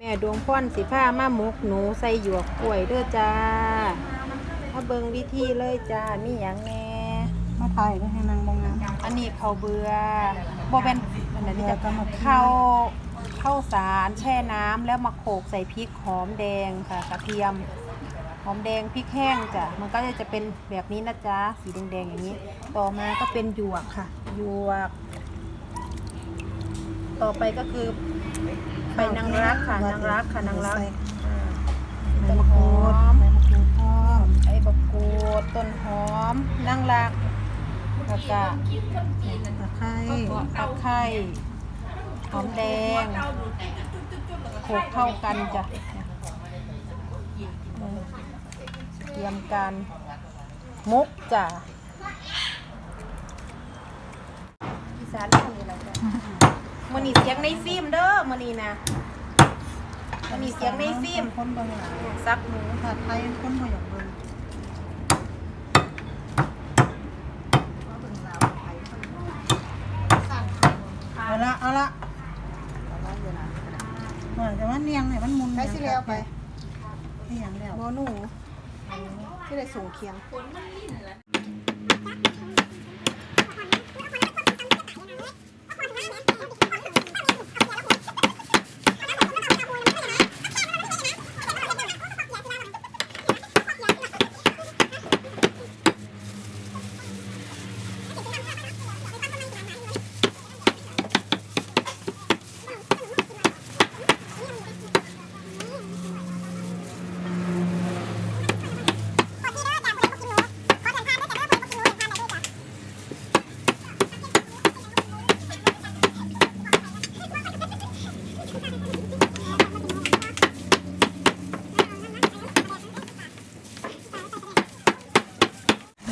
แม่ดวงพ่อนสิผ้ามาหมกหนูใส่หยวกกล้วยเด้อจ้ามาเบิงวิธีเลยจ้ามีหยังแหน่มาถ่ายได้ให้นางบงงามอันนี้เขาเบื่อบ่เป็นอันนั้จะก็มาข้าวข้าวสารแช่น้ำแล้วมาโขลกใส่พริกหอมแดงค่ะกระเทียมหอมแดงพริกแห้งจ้ะมันก็จะเป็นแบบนี้นะจ๊ะสีแดงๆอย่างนี้ ต่อมาก็เป็นหยวกค่ะหยวก ต่อไปก็คือ ใบนางรักค่ะนางรักค่ะนางรักใส่อ่าใบมะกรูดใบมะกรูดทอดไอ้บะกรูดต้นหอมนางรักแล้วก็ตะไคร้ตะไคร้หอมแดงโขลกเข้ากันจ้ะเออเตรียมการมุกจ้ะอีสานเท่านี้แหละจ้ะ มันนี่เสียงในฟิล์มเด้อมันนี่นะมันนี่เสียงในฟิล์มคนเบิ่งหลายซับหนูถ้าไทยคนบ่อยากเบิ่งเอาละเอาละเออแต่ว่าเนียงเนี่ยมันมุนใช้สิแล้วไปนี่อย่างแล้วหมอหนูที่ได้ส่งเคียง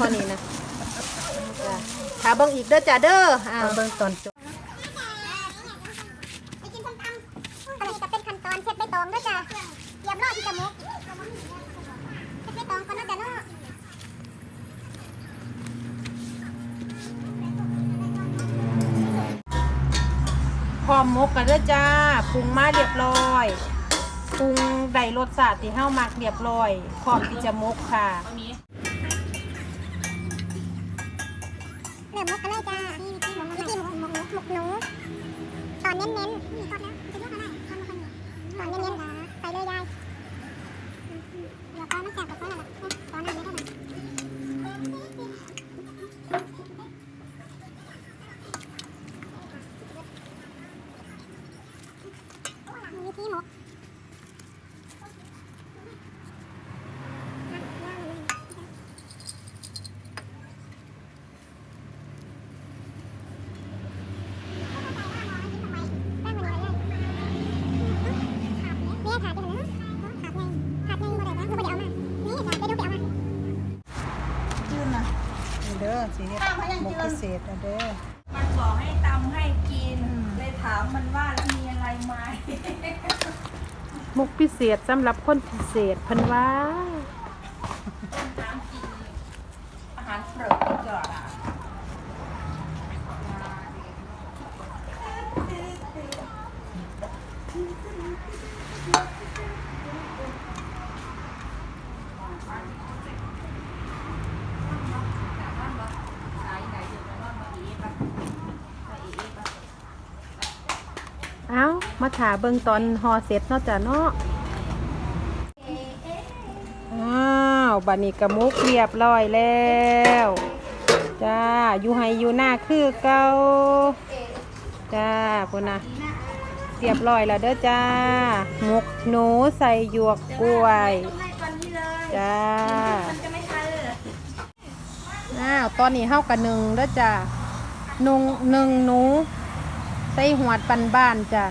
เท่านี้นะจ้ะขาเบิ่งอีกเด้อจ้ะเด้ออ่าเอาเบิ่งตอนจบไปกินส้มตำอันนี้จะเป็นขั้นตอนเช็ดใบตองด้วยจ้ะเตรียมรอดที่จะมุกเช็ดใบตองก่อนเนาะจ้ะเนาะพร้อมมกกันเด้อจ้าปรุงมาเรียบร้อยปรุงได้รสชาติที่เฮามักเรียบร้อยพร้อมที่จะมกค่ะ เริ่มมุกกันเลยจ้า ด้อสิเฮ็ดหมกพิเศษนะเด้อมันบอกให้ตำให้กิน เลยถามมันว่าแล้วมีอะไรไหมมกพิเศษสำหรับคนพิเศษเพิ่นว่า น้ำกินอาหารเปลือกดีกว่า เอามาถาเบิ่งตอนฮอเสร็จเนาะจ้ะเนาะอ้าวบัดนี้กระมุกเรียบร้อยแล้วจ้าอยู่ให้อยู่หน้าคือเก่าจ้าพุ่นนะเรียบร้อยแล้วเด้อจ้าหมกหนูใส่หยวกกล้วยจ้ามันจะอ้าวตอนนี้เฮากันหนึ่งเด้อจ้าหนุ่งหนึ่งหนู ใส่หวดปันบ้านจ้ะ